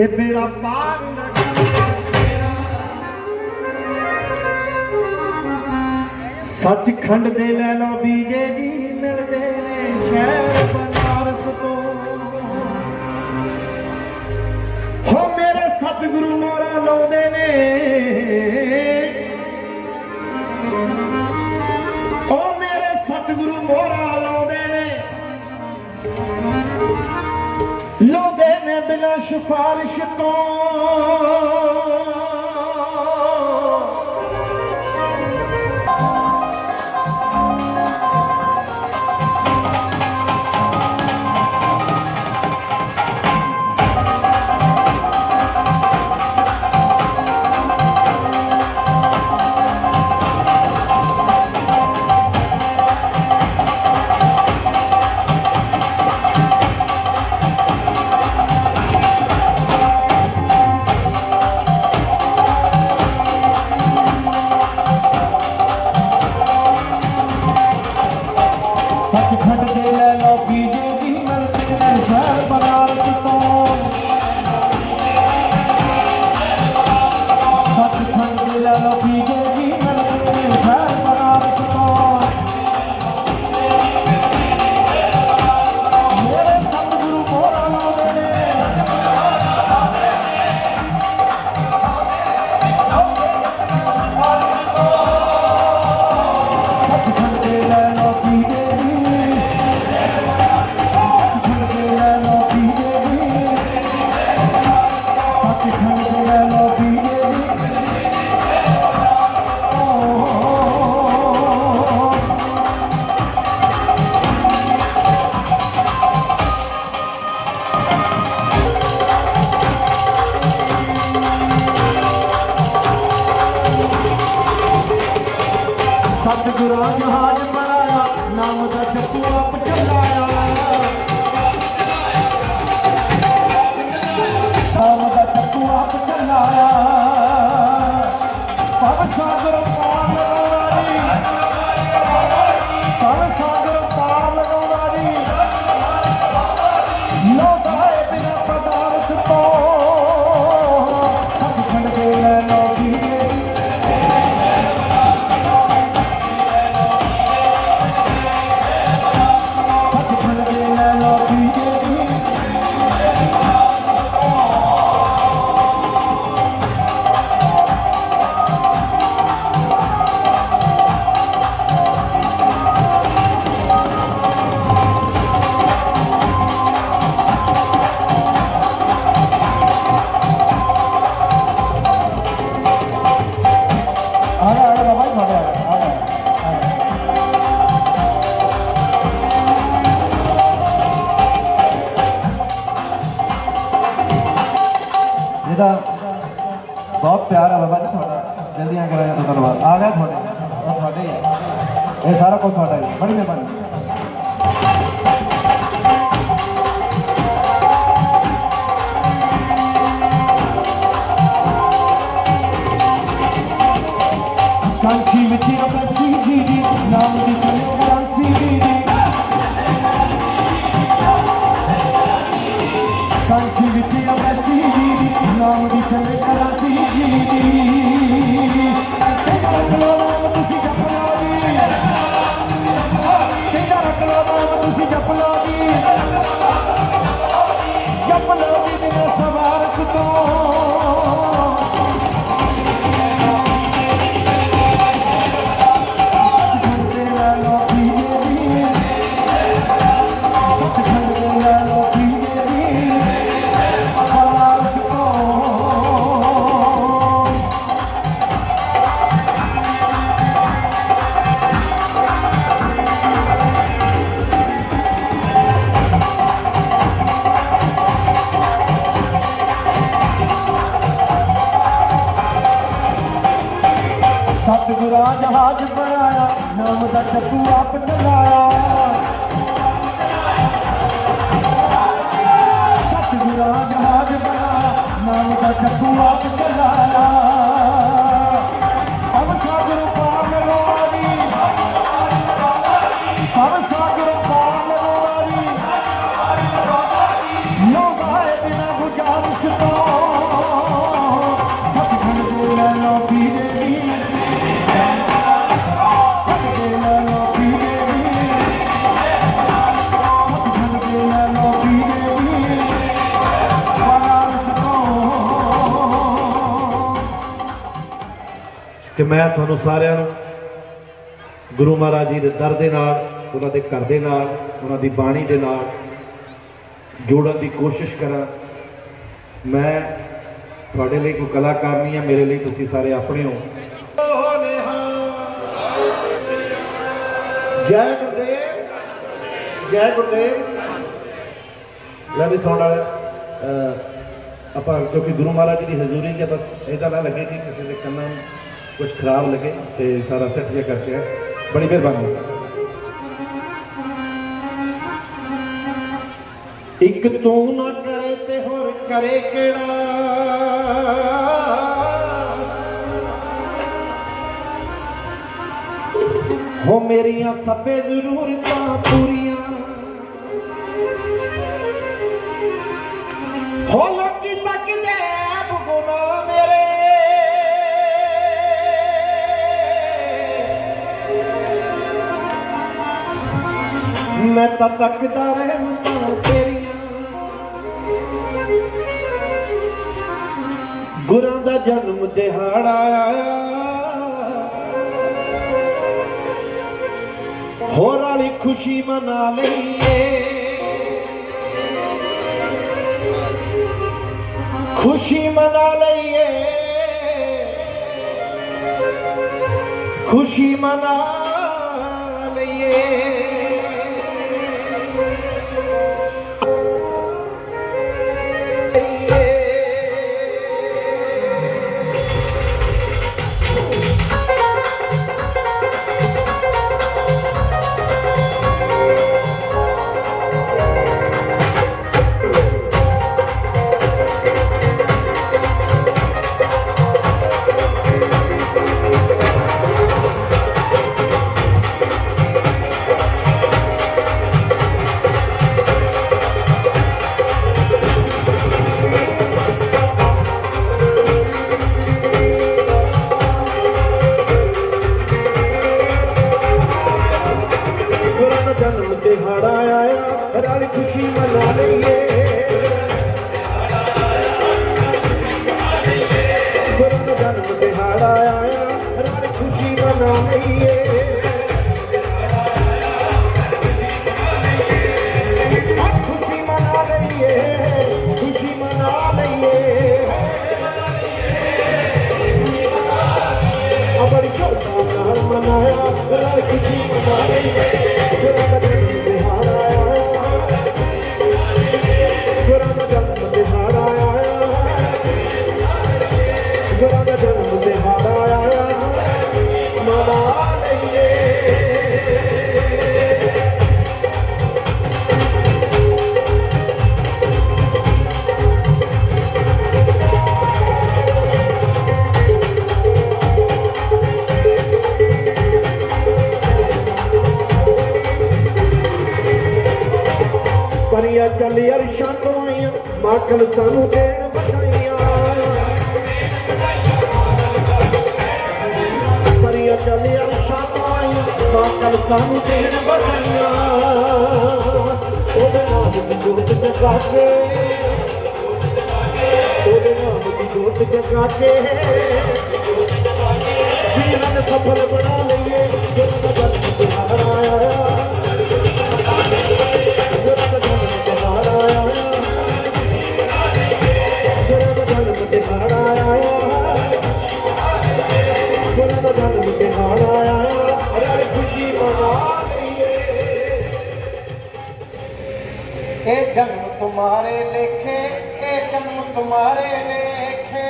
ਜੇ ਮੇਰਾ ਪਾਰ ਸੱਚਖੰਡ ਦੇ ਲੈ ਲੋ ਬੀਜੇ ਜੀ, ਮਿਲਦੇ ਨੇ ਸ਼ਹਿਰ ਬਨਾਰਸ ਤੋਂ। ਹੋ ਮੇਰੇ ਸਤਿਗੁਰੂ ਮੋਰਾ ਲਾਉਂਦੇ ਨੇ। ਉਹ ਮੇਰੇ ਸਤਿਗੁਰੂ ਮੋਰਾ ਲਾਉਂਦੇ ਨੇ। ਬਿਨਾ ਸਿਫਾਰਿਸ਼ ਤੋਂ ਇਹ ਸਾਰਾ ਕੁਝ ਤੁਹਾਡਾ ਹੀ ਬੜੀ ਮਿਹਰਬਾਨੀ। ਮੈਂ ਤੁਹਾਨੂੰ ਸਾਰਿਆਂ ਨੂੰ ਗੁਰੂ ਮਹਾਰਾਜ ਜੀ ਦੇ ਦਰ ਦੇ ਨਾਲ, ਉਹਨਾਂ ਦੇ ਘਰ ਦੇ ਨਾਲ, ਉਹਨਾਂ ਦੀ ਬਾਣੀ ਦੇ ਨਾਲ ਜੋੜਨ ਦੀ ਕੋਸ਼ਿਸ਼ ਕਰਾਂ। ਮੈਂ ਤੁਹਾਡੇ ਲਈ ਕੋਈ ਕਲਾਕਾਰ ਨਹੀਂ ਆ ਮੇਰੇ ਲਈ ਤੁਸੀਂ ਸਾਰੇ ਆਪਣੇ ਹੋ। ਜੈ ਗੁਰਦੇਵ ਜੈ ਗੁਰਦੇਵ। ਲੈ ਵੀ ਸੁਣ ਵਾਲਾ ਆਪਾਂ ਕਿਉਂਕਿ ਗੁਰੂ ਮਹਾਰਾਜ ਜੀ ਦੀ ਹਜ਼ੂਰੀ 'ਚ ਬਸ ਇਹਦਾ ਨਾ ਲੱਗੇ ਕਿ ਕਿਸੇ ਦੇ ਕੰਨਾਂ ਨੂੰ ਕੁਝ ਖਰਾਬ ਲੱਗੇ ਤੇ ਸਾਰਾ ਸੈੱਟ ਜਿਹਾ ਕਰਕੇ ਆ ਬੜੀ ਮਿਹਰਬਾਨੀ ਇੱਕ ਤੂੰ ਨਾ ਕਰੇ ਤੇ ਹੋਰ ਕਰੇ ਕਿਹੜਾ ਹੋ ਮੇਰੀਆਂ ਸਭੇ ਜ਼ਰੂਰਤਾਂ ਪੂਰੀਆਂ ਹੋ ਮੈਂ ਤਾਂ ਤੱਕਦਾ ਰਹਿਮਤਾਂ ਤੇਰੀਆਂ। ਗੁਰਾਂ ਦਾ ਜਨਮ ਦਿਹਾੜਾ ਹੋਰ ਵਾਲੀ ਖੁਸ਼ੀ ਮਨਾ ਲਈਏ। ਖੁਸ਼ੀ ਮਨਾ ਲਈਏ। ਖੁਸ਼ੀ ਮਨਾ ਲਈਏ। ਰਲ ਖੁਸ਼ੀ ਚੱਲ ਅਰਸ਼ਾਂ ਤੋਂ ਮਾਖਣ ਸਾਨੂੰ ਦੇਣ ਵਧਾਈਆਂ। ਪਰੀਆਂ ਚੱਲ ਅਰਸ਼ਾਂ ਤੋਂ ਮਾਖਣ ਸਾਨੂੰ ਦੇਣ ਵਧਾਈਆਂ। ਉਹਦੇ ਨਾਮ ਦੀ ਜੋਤ ਜਗਾ ਕੇ ਉਹਦੇ ਨਾਮ ਦੀ ਜੋਤ ਜਗਾ ਕੇ ਜੀਵਨ ਸਫਲ ਬਣਾ ਲਈਏ। ਜਿਸ ਦਾ ਜਨਮ ਦਿਹਾੜਾ ਇਹ ਜਨਮ ਤੁਮਾਰੇ ਲੇਖੇ ਇਹ ਜਨਮ ਤੁਮਾਰੇ ਲੇਖੇ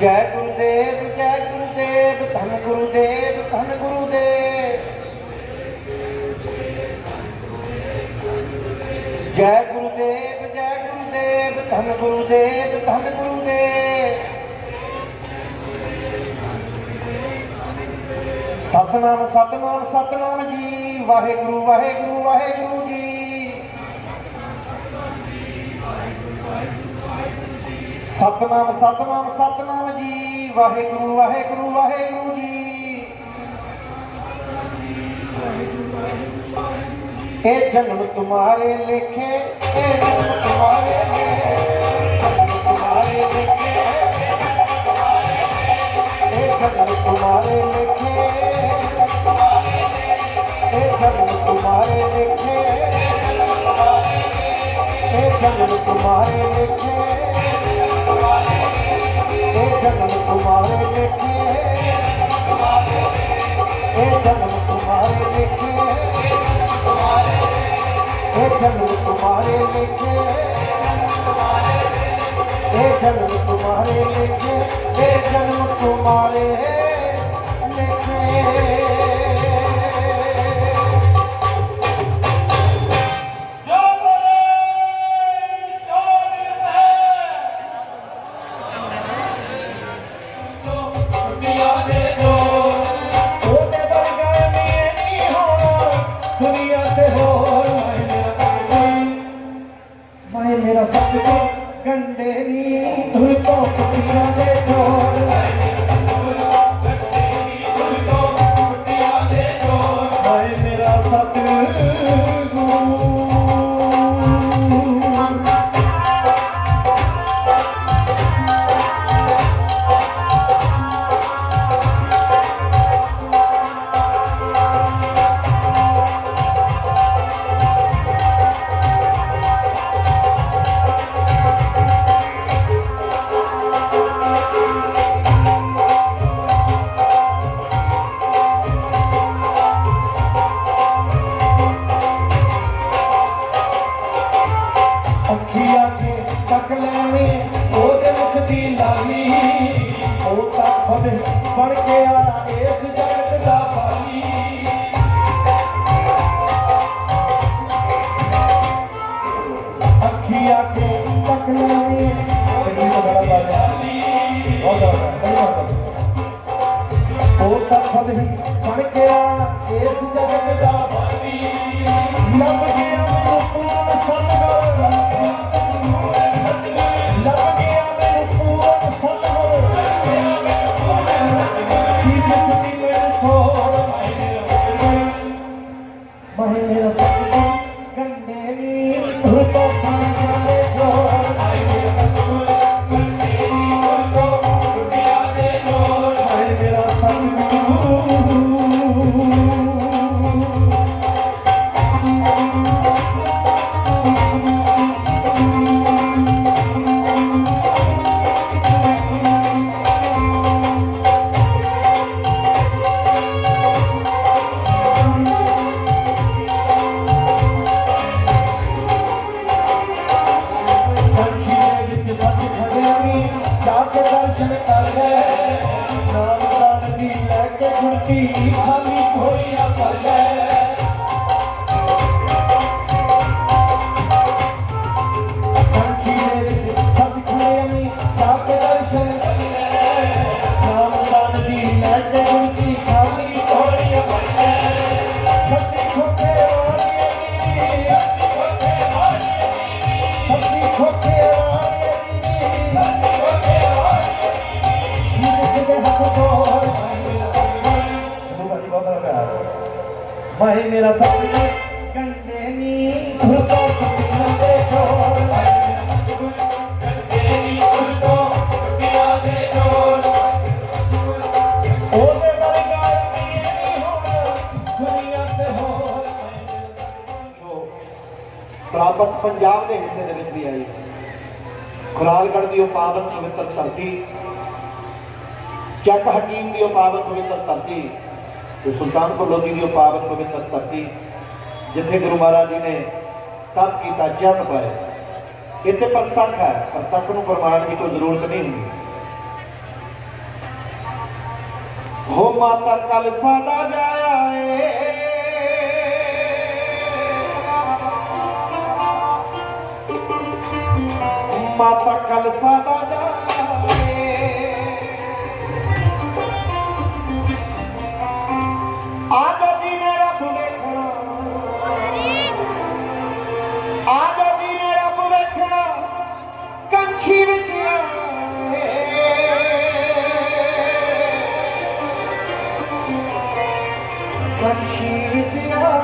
ਜੈ ਗੁਰਦੇਵ ਜੈ ਗੁਰਦੇਵ, ਧੰਨ ਗੁਰਦੇਵ ਧੰਨ ਗੁਰਦੇਵ। ਜੈ ਗੁਰਦੇਵ ਜੈ ਗੁਰਦੇਵ, ਧੰਨ ਗੁਰਦੇਵ, ਧੰਨ ਸਤਨਾਮ ਸਤਨਾਮ ਸਤਨਾਮ ਜੀ। ਵਾਹਿਗੁਰੂ ਵਾਹਿਗੁਰੂ ਵਾਹਿਗੁਰੂ ਜੀ। ਸਤਨਾਮ ਸਤਨਾਮ ਸਤਨਾਮ ਜੀ। ਵਾਹਿਗੁਰੂ ਵਾਹਿਗੁਰੂ ਵਾਹਿਗੁਰੂ ਜੀ। ਇਹ ਜਨਮ ਤੁਮਾਰੇ ਲੇਖੇ, ਇਹ ਜਨਮ ਤੁਮਾਰੇ ਲੇਖੇ ਤੁਮਾਰੇ ਲੇਖੇ ਇਹ ਜਨਮ ਤੁਮਾਰੇ जन्म तुम्हारे लिखे हे जन्म तुम्हारे लिखे हे जन्म तुम्हारे लिखे हे जन्म तुम्हारे लिखे हे जन्म तुम्हारे लिखे हे जन्म तुम्हारे लिखे हे जन्म तुम्हारे लिखे ਉਹ ਤਾਂ ਖੁਦ ਬਣ ਗਿਆ ਇਸ ਜਗਤ ਦਾ ਪਾਲੀ। ਅੱਖੀਆਂ ਕੇ ਤੱਕ ਲੈਣੇ ਕਿੰਨੀ ਬੜਾ ਬਾਜਾ ਬਹੁਤ ਬਹੁਤ ਉਹ ਤਾਂ ਖੁਦ ਹੀ ਬਣ ਗਿਆ ਇਸ ਜਗਤ ਦਾ ਪਾਲੀ। ਲੱਭ ਗਿਆ ਮੈਨੂੰ ਪੂਰਨ ਸਤਿਗੁਰ। Música ਮੇਰਾ ਸਤਿਗੁਰ ਕੰਡੇ ਨੀ ਧੁਰਤੋ ਕੁੱਤੀਆਂ ਦੇ ਢੋਲ ਉਹਦੇ ਵਰਗਾ ਵੀ ਨਹੀਂ ਹੋਣਾ ਦੁਨੀਆ ਤੇ ਹੋਰ ਜੋ ਪ੍ਰਾਪਤ ਪੰਜਾਬ ਦੇ ਹਿੱਸੇ ਦੇ ਵਿੱਚ ਵੀ ਆਈ। ਖੁਰਾਲਗੜ੍ਹ ਦੀ ਉਹ ਪਾਵਨ ਪਵਿੱਤਰ ਧਰਤੀ, ਚੱਕ ਹਕੀਮ ਦੀ ਉਹ ਪਾਵਨ ਪਵਿੱਤਰ ਧਰਤੀ ਤੇ ਸੁਲਤਾਨਪੁਰ ਲੋਧੀ ਦੀ ਪਾਵਨ ਪਵਿੱਤਰ ਧਰਤੀ, ਜਿੱਥੇ ਗੁਰੂ ਮਹਾਰਾਜ ਜੀ ਨੇ ਤਪ ਕੀਤਾ, ਜਪ ਪਾਇਆ। ਇੱਥੇ ਪ੍ਰਤੱਖ ਹੈ ਪ੍ਰਤੱਖ ਨੂੰ ਪ੍ਰਮਾਣ ਦੀ ਕੋਈ ਜ਼ਰੂਰਤ ਨਹੀਂ ਹੁੰਦੀ। ਹੋ ਮਾਤਾ ਕਲ ਸਾਦਾ ਜਾਇਆ ਏ ਮਾਤਾ ਕਲ keep it up.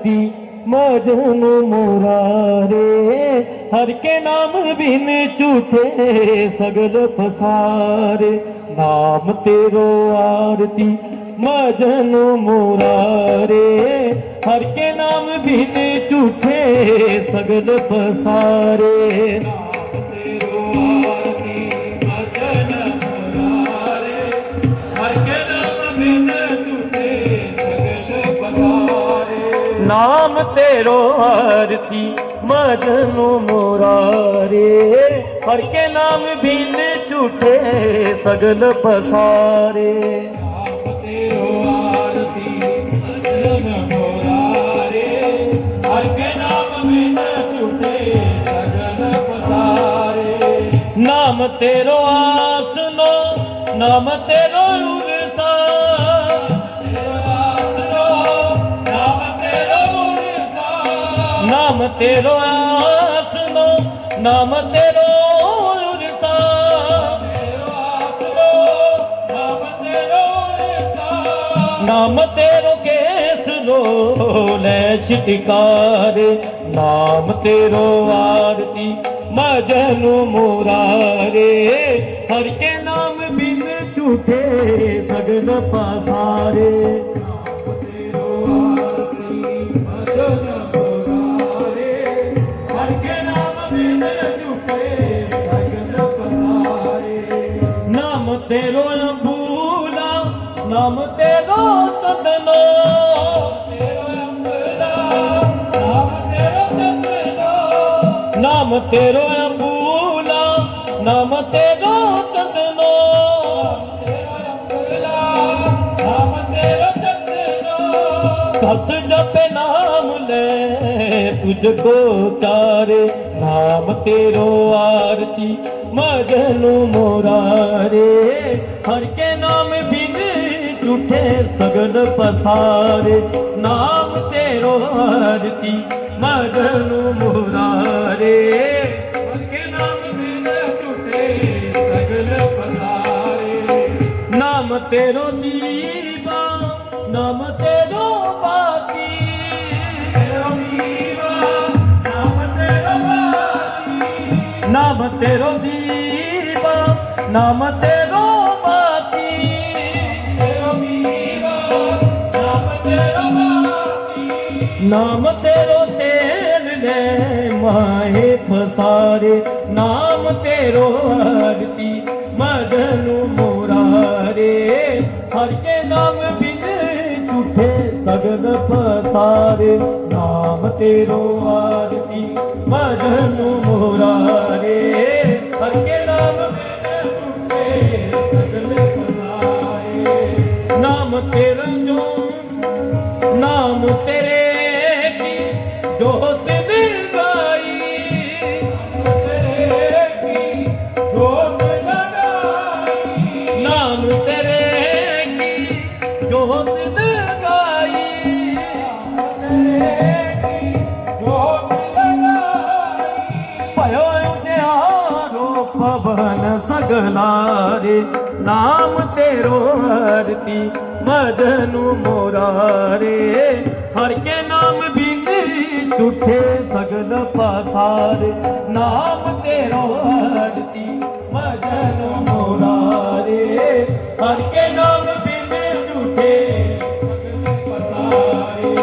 ਭਗਤੀ ਮਜਨੂ ਮੁਰਾਰੇ ਹਰ ਕੇ ਨਾਮ ਬਿਨ ਝੂਠੇ, ਸਗਲ ਫਸਾਰੇ ਨਾਮ ਤੇਰੋ ਆਰਤੀ ਮਜਨੂ ਮੁਰਾਰੇ ਹਰ ਕੇ ਨਾਮ ਬਿਨ ਝੂਠੇ, ਸਗਲ ਫਸਾਰੇ ਨਾਮ ਤੇਰੋ ਆਰਤੀ ਮਜਨੂ ਮੁਰਾਰੇ। ਹਰ ਕੇ ਨਾਮ ਬਿਨ ਝੂਠੇ ਸਗਲ ਪਸਾਰੇ। ਨਾਮ ਤੇਰੋ ਆਰਤੀ ਮਜਨੂ ਮੁਰਾਰੇ। ਹਰ ਕੇ ਨਾਮ ਝੂਠੇ ਸਗਲ ਪਸਾਰੇ। ਨਾਮ ਤੇਰੋ ਆਸਨੋ ਨਾਮ ਤੇਰੋ ਨਾਮ ਤੇਰੋ ਆਸਨੋ, ਨਾਮ ਤੇਰੋ ਉਰਸਾ। ਨਾਮ ਤੇਰੋ ਕੇਸ ਲੋ, ਲੈ ਛਟਕਾਰ। ਨਾਮ ਤੇਰੋ ਆਰਤੀ, ਮਜਨੂ ਮੁਰਾਰੇ। ਹਰ ਕੇ ਨਾਮ ਬਿਨ ਝੂਠੇ ਸਗਲ ਪਸਾਰੇ। ਨਾਮ ਤੇਰੋ ਤਦਨੋ ਨਾਮ ਤੇਰੋ ਤਦਨੋ ਨਾਮ ਤੇਰਾ ਚੰਦਨੋ। ਕਸ ਜਪੇ ਨਾਮ ਲੈ, ਤੁਝ ਕੋ ਚਾਰੇ। ਨਾਮ ਤੇਰੋ ਆਰਤੀ ਮਗਨੂ ਮੋਰਾਰੇ। ਹਰ ਕੇ ਨਾਮ ਬਿਨ ਝੂਠੇ ਸਗਨ ਪਸਾਰੇ। ਨਾਮ ਤੇਰੋ ਆਰਤੀ ਮਗਨੂ ਮੋਰਾਰੇ ਹਰ ਨਾਮ ਬਿਨ ਝੂਠੇ ਸਗਲ ਪਸਾਰੇ ਨਾਮ ਤੇਰੋ ਨੀਵਾ ਨਾਮ ਤੇਰੋ ਬਾਤੀ। ਤੇਰਾ ਮੀਵਾ ਨਾਮ ਤੇਰਾ ਬਾਤੀ ਨਾਮ ਤੇਰੋ ਦੀਵਾ ਨਾਮ ਤੇਰੋ ਬਾਤੀ ਤੇਰਾ ਮੀਵਾ ਨਾਮ ਤੇਰਾ ਬਾਤੀ। ਨਾਮ ਤੇਰੋ ਮਾਹੇ ਫਸਾਰੇ, ਨਾਮ ਤੇਰੋ ਆਰਤੀ ਮਦਨ ਮੋਰਾਰੇ। ਹਰ ਕੇ ਨਾਮ ਬਿਨ ਝੂਠੇ ਸਗਨ ਫਸਾਰੇ, ਨਾਮ ਤੇਰੋ ਆਰਤੀ, ਮਦਨ ਮੋਰਾਰੇ। ਹਰ ਕੇ ਨਾਮ ਬਿਨ ਝੂਠੇ ਸਗਨ ਫਸਾਰੇ, ਨਾਮ ਤੇਰਾ ਜੋ ਨਾਮ ਤੇਰੋ ਹਰਤੀ ਮਦਨੂ ਮੋਰਾਰੇ। ਹਰ ਕੇ ਨਾਮ ਬਿਨ ਝੂਠੇ ਸਗਲ ਪਸਾਰੇ। ਨਾਮ ਤੇਰੋ ਹਰਤੀ ਮਦਨੂ ਮੋਰਾਰੇ। ਹਰ ਕੇ ਨਾਮ ਬਿਨ ਝੂਠੇ ਪਸਾਰੇ।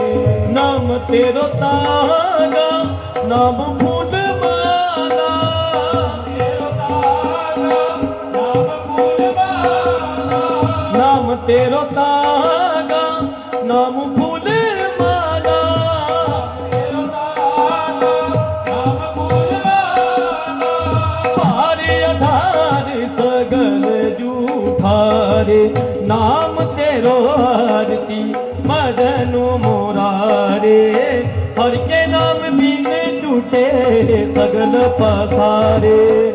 ਨਾਮ ਤੇਰੋ ਤਾਗਾ, ਨਾਮ ਫੁੱਲ ਮਾਲਾ। ਤੇਰੋ ਤਾਗਾ, ਨਾਮ ਫੁੱਲ ਮਾਲਾ। ਤੇਰਾ ਤਾਰਾ ਨਾਮ ਫੁੱਲ ਵਾਲਾ ਭਾਰੇ ਅਧਾਰ ਸਗਲ ਜੂਠਾਰੇ, ਨਾਮ ਤੇਰੋ ਆਰਤੀ, ਮਦਨੂ ਮੋਰਾਰੇ। ਹਰ ਕੇ ਨਾਮ ਬਿਨ ਝੂਠੇ ਸਗਲ ਪਸਾਰੇ।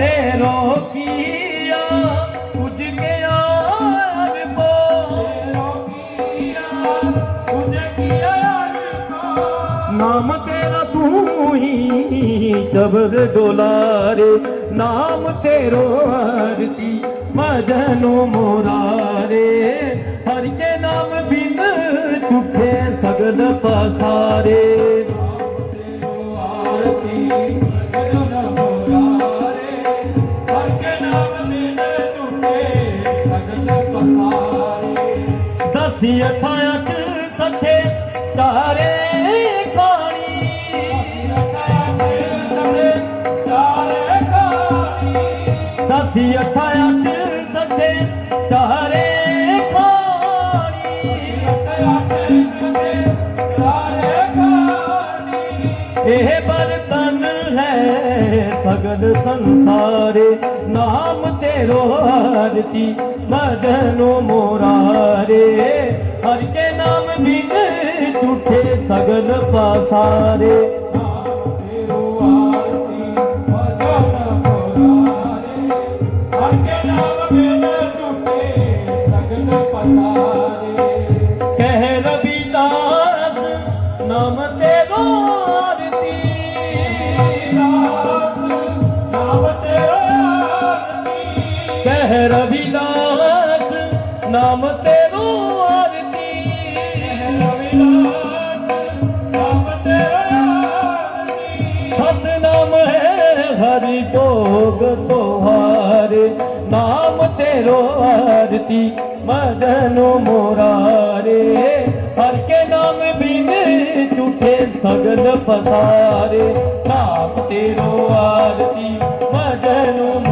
ਰਖਾ ਤੇਰੋ ਕੀਆ ਗਿਆ ਕੇ ਆਉਣ ਕੋ ਤੇਰੋ ਕੀਆ ਨਾਮ ਤੇਰਾ ਤੂੰ ਹੀ ਜਬਰ ਡੋਲਾਰੇ, ਨਾਮ ਤੇਰੋ ਆਰਤੀ ਮਦਨੋ ਮੋਰਾਰੇ। ਹਰ ਕੇ ਨਾਮ ਬਿਨ ਝੂਠੇ ਸਗਲ ਪਸਾਰੇ। ਆਰਤੀ ਦਸੀ ਅਠਾਂ ਅੱਠ ਸੱਠੇ ਚਾਰੇ ਖਾਣੀ। ਦਸੀ ਅਠਾਂ ਅੱਠ ਸੱਠੇ ਚਾਰੇ ਖਾਣੀ। ਇਹ ਬਰਤਨ ਹੈ ਸਗਲ ਸੰਸਾਰੇ, ਨਾਮ ਤੇਰੋ ਆਰਤੀ, ਮਦਨੋ ਮੋਰਾਰੇ। ਹਰ ਕੇ ਨਾਮ ਬਿਨ ਝੂਠੇ ਸਗਲ ਪਾਸਾਰੇ। ਹੈ ਹਰੀ ਭੋਗ ਤੁਹਾਰੇ, ਨਾਮ ਤੇਰੋ ਆਰਤੀ, ਮਦਨੋ ਮੋਰਾਰੇ। ਹਰ ਕੇ ਨਾਮ ਬਿਨ ਝੂਠੇ ਸਗਲ ਪਸਾਰੇ, ਨਾਮ ਤੇਰੋ ਆਰਤੀ ਮਜਨ